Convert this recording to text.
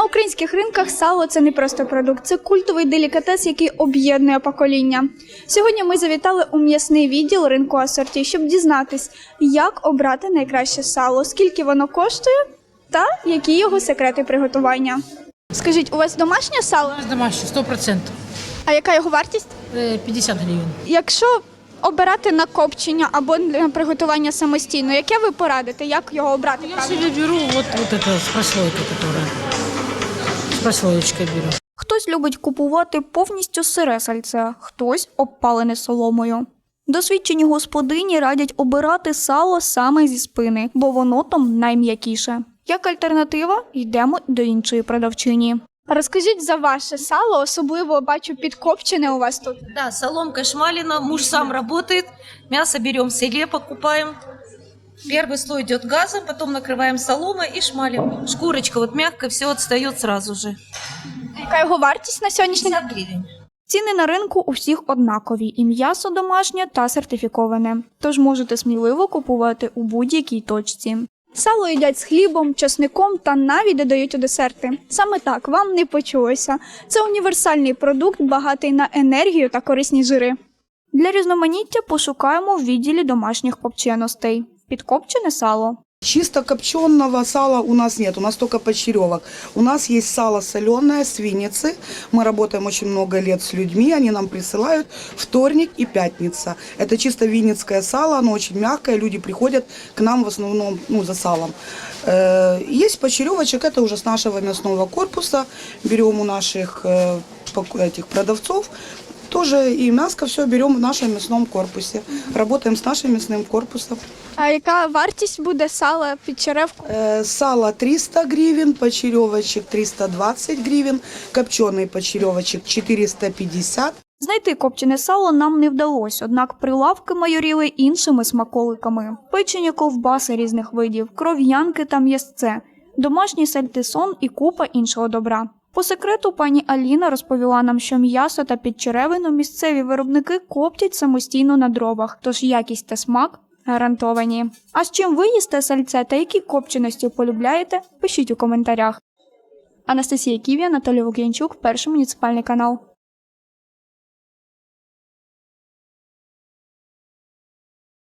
На українських ринках сало це не просто продукт, це культовий делікатес, який об'єднує покоління. Сьогодні ми завітали у м'ясний відділ ринку асорті, щоб дізнатись, як обрати найкраще сало, скільки воно коштує та які його секрети приготування. Скажіть, у вас домашнє сало? Домашний, сто процентов. А яка його вартість? Э, 50 гривен. Якщо обирати на копчення або на приготування самостійно, яке ви порадите? Як його обрати? Я правильно? себе беру вот, вот это с прослойкой, которая. С прослоечкой беру. Хтось любить купувати повністю сире сальце, хтось обпалене соломою. Досвідчені господині радять обирати сало саме зі спини, бо воно там найм'якіше. Як альтернатива, йдемо до іншої продавчині. Розкажіть за ваше сало, особливо бачу підкопчене у вас тут. Да, соломка шмалина, муж сам работает, мясо берем в селе, покупаем. Первый слой идет газом, потом накрываем соломой и шмалим. Шкурочка вот мягкая, все отстает сразу же. Яка його вартість на сьогоднішній день? 50 гривен. Ціни на ринку у всіх однакові, і м'ясо домашнє та сертифіковане. Тож можете сміливо купувати у будь-якій точці. Сало їдять з хлібом, часником та навіть додають у десерти. Саме так вам не почулося. Це універсальний продукт, багатий на енергію та корисні жири. Для різноманіття пошукаємо в відділі домашніх копченостей. Підкопчене сало. Чисто копченого сала у нас нет, у нас только почеревок. У нас есть сало соленое с Винницы. Мы работаем очень много лет с людьми, они нам присылают вторник и пятница. Это чисто винницкое сало, оно очень мягкое, люди приходят к нам в основном ну, за салом. Э, Есть почеревочек, это уже с нашего мясного корпуса. Берем у наших э, пок- этих продавцов. Тоже и мяско все берем в нашем мясном корпусе. Работаем с нашим мясным корпусом. А яка вартість буде сала під черевку? Э, Сало 300 гривен, почеревочек 320 гривен, копченый почеревочек 450. Знайти копчене сало нам не вдалося, однак прилавки майоріли іншими смаколиками: печені ковбаси різних видів, кров'янки та м'ясце, домашній сальтисон і купа іншого добра. По секрету пані Аліна розповіла нам, що м'ясо та підчеревину місцеві виробники коптять самостійно на дровах, тож якість та смак гарантовані. А з чим ви їсте сальце та які копченості полюбляєте? Пишіть у коментарях. Анастасія Ківія, Анатолій Лук'янчук, перший муніципальний канал.